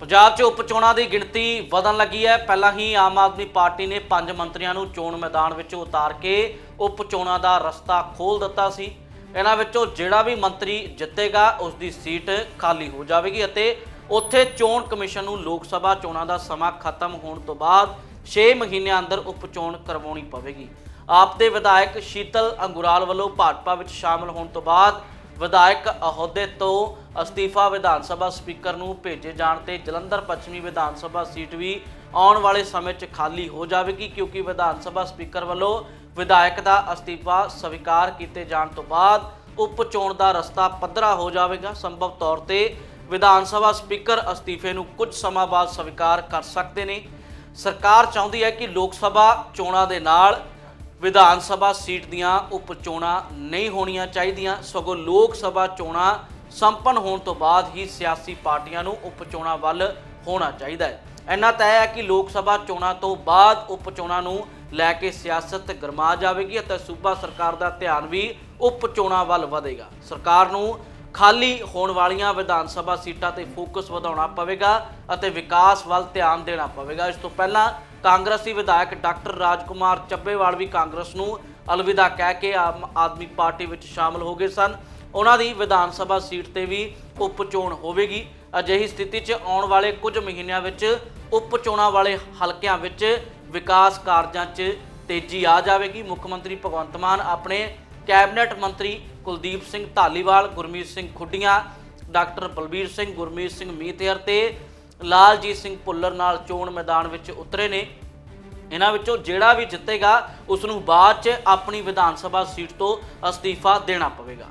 ਪੰਜਾਬ 'ਚ ਉਪ ਚੋਣਾਂ ਦੀ ਗਿਣਤੀ ਵਧਣ ਲੱਗੀ ਹੈ। ਪਹਿਲਾਂ ਹੀ ਆਮ ਆਦਮੀ ਪਾਰਟੀ ਨੇ ਪੰਜ ਮੰਤਰੀਆਂ ਨੂੰ ਚੋਣ ਮੈਦਾਨ ਵਿੱਚ ਉਤਾਰ ਕੇ ਉਪ ਚੋਣਾਂ ਦਾ ਰਸਤਾ ਖੋਲ ਦਿੱਤਾ ਸੀ। ਇਹਨਾਂ ਵਿੱਚੋਂ ਜਿਹੜਾ ਵੀ ਮੰਤਰੀ ਜਿੱਤੇਗਾ, ਉਸ ਦੀ ਸੀਟ ਖਾਲੀ ਹੋ ਜਾਵੇਗੀ ਅਤੇ ਉੱਥੇ ਚੋਣ ਕਮਿਸ਼ਨ ਨੂੰ ਲੋਕ ਸਭਾ ਚੋਣਾਂ ਦਾ ਸਮਾਂ ਖਤਮ ਹੋਣ ਤੋਂ ਬਾਅਦ 6 ਮਹੀਨਿਆਂ ਅੰਦਰ ਉਪ ਚੋਣ ਕਰਵਾਉਣੀ ਪਵੇਗੀ। ਆਪ ਦੇ ਵਿਧਾਇਕ ਸ਼ੀਤਲ ਅੰਗੁਰਾਲ ਵੱਲੋਂ ਭਾਜਪਾ ਵਿੱਚ ਸ਼ਾਮਲ ਹੋਣ ਤੋਂ ਬਾਅਦ ਵਿਧਾਇਕ ਅਹੁਦੇ ਤੋਂ ਅਸਤੀਫਾ ਵਿਧਾਨ ਸਭਾ ਸਪੀਕਰ ਨੂੰ ਭੇਜੇ ਜਾਣ ਤੇ ਜਲੰਧਰ ਪੱਛਮੀ ਵਿਧਾਨ ਸਭਾ ਸੀਟ ਵੀ ਆਉਣ ਵਾਲੇ ਸਮੇਂ 'ਚ ਖਾਲੀ ਹੋ ਜਾਵੇਗੀ ਕਿਉਂਕਿ ਵਿਧਾਨ ਸਭਾ ਸਪੀਕਰ ਵੱਲੋਂ ਵਿਧਾਇਕ ਦਾ ਅਸਤੀਫਾ ਸਵੀਕਾਰ ਕੀਤੇ ਜਾਣ ਤੋਂ ਬਾਅਦ ਉਪ ਚੋਣ ਦਾ ਰਸਤਾ ਪੱਧਰਾ ਹੋ ਜਾਵੇਗਾ। ਸੰਭਵ ਤੌਰ ਤੇ ਵਿਧਾਨ ਸਭਾ ਸਪੀਕਰ ਅਸਤੀਫੇ ਨੂੰ ਕੁਝ ਸਮਾਂ ਬਾਅਦ ਸਵੀਕਾਰ ਕਰ ਸਕਦੇ ਨੇ। ਸਰਕਾਰ ਚਾਹੁੰਦੀ ਹੈ ਕਿ ਲੋਕ ਸਭਾ ਚੋਣਾਂ ਦੇ ਨਾਲ ਵਿਧਾਨ ਸਭਾ ਸੀਟ ਦੀਆਂ ਉਪ ਚੋਣਾਂ ਨਹੀਂ ਹੋਣੀਆਂ ਚਾਹੀਦੀਆਂ। ਸਗੋਂ ਲੋਕ ਸਭਾ ਚੋਣਾਂ ਸੰਪੰਨ ਹੋਣ ਤੋਂ ਬਾਅਦ ਹੀ ਸਿਆਸੀ ਪਾਰਟੀਆਂ ਨੂੰ ਉਪ ਚੋਣਾਂ ਵੱਲ ਹੋਣਾ ਚਾਹੀਦਾ ਹੈ। ਇੰਨਾ ਤੈਅ ਹੈ ਕਿ ਲੋਕ ਸਭਾ ਚੋਣਾਂ ਤੋਂ ਬਾਅਦ ਉਪ ਚੋਣਾਂ ਨੂੰ ਲੈ ਕੇ ਸਿਆਸਤ ਗਰਮਾ ਜਾਵੇਗੀ ਅਤੇ ਸੂਬਾ ਸਰਕਾਰ ਦਾ ਧਿਆਨ ਵੀ ਉਪ ਚੋਣਾਂ ਵੱਲ ਵਧੇਗਾ। ਸਰਕਾਰ ਨੂੰ ਖਾਲੀ ਹੋਣ ਵਾਲੀਆਂ ਵਿਧਾਨ ਸਭਾ ਸੀਟਾਂ ਤੇ ਫੋਕਸ ਵਧਾਉਣਾ ਪਵੇਗਾ ਅਤੇ ਵਿਕਾਸ ਵੱਲ ਧਿਆਨ ਦੇਣਾ ਪਵੇਗਾ। ਇਸ ਤੋਂ ਪਹਿਲਾਂ ਕਾਂਗਰਸੀ ਵਿਧਾਇਕ ਡਾਕਟਰ ਰਾਜਕੁਮਾਰ ਚੱਬੇਵਾਲ ਵੀ ਕਾਂਗਰਸ ਨੂੰ ਅਲਵਿਦਾ ਕਹਿ ਕੇ ਆਮ ਆਦਮੀ ਪਾਰਟੀ ਵਿੱਚ ਸ਼ਾਮਲ ਹੋ ਗਏ ਸਨ। ਉਹਨਾਂ ਦੀ ਵਿਧਾਨ ਸਭਾ ਸੀਟ ਤੇ ਵੀ ਉਪ ਚੋਣ ਹੋਵੇਗੀ। ਅਜਿਹੀ ਸਥਿਤੀ 'ਚ ਆਉਣ ਵਾਲੇ ਕੁਝ ਮਹੀਨਿਆਂ ਵਿੱਚ ਉਪ ਚੋਣਾਂ ਵਾਲੇ ਹਲਕਿਆਂ ਵਿੱਚ ਵਿਕਾਸ ਕਾਰਜਾਂ 'ਚ ਤੇਜ਼ੀ ਆ ਜਾਵੇਗੀ। ਮੁੱਖ ਮੰਤਰੀ ਭਗਵੰਤ ਮਾਨ, ਆਪਣੇ ਕੈਬਨਿਟ ਮੰਤਰੀ ਕੁਲਦੀਪ ਸਿੰਘ ਧਾਲੀਵਾਲ, ਗੁਰਮੀਤ ਸਿੰਘ ਖੁੱਡੀਆਂ, ਡਾਕਟਰ ਬਲਬੀਰ ਸਿੰਘ, ਗੁਰਮੀਤ ਸਿੰਘ ਮੀਤੇਰ ਤੇ ਲਾਲਜੀਤ ਸਿੰਘ ਭੁੱਲਰ ਨਾਲ ਚੋਣ ਮੈਦਾਨ ਵਿੱਚ ਉਤਰੇ ਨੇ। ਇਹਨਾਂ ਵਿੱਚੋਂ ਜਿਹੜਾ ਵੀ ਜਿੱਤੇਗਾ ਉਸ ਨੂੰ ਬਾਅਦ 'ਚ ਆਪਣੀ ਵਿਧਾਨ ਸਭਾ ਸੀਟ ਤੋਂ ਅਸਤੀਫਾ ਦੇਣਾ ਪਵੇਗਾ।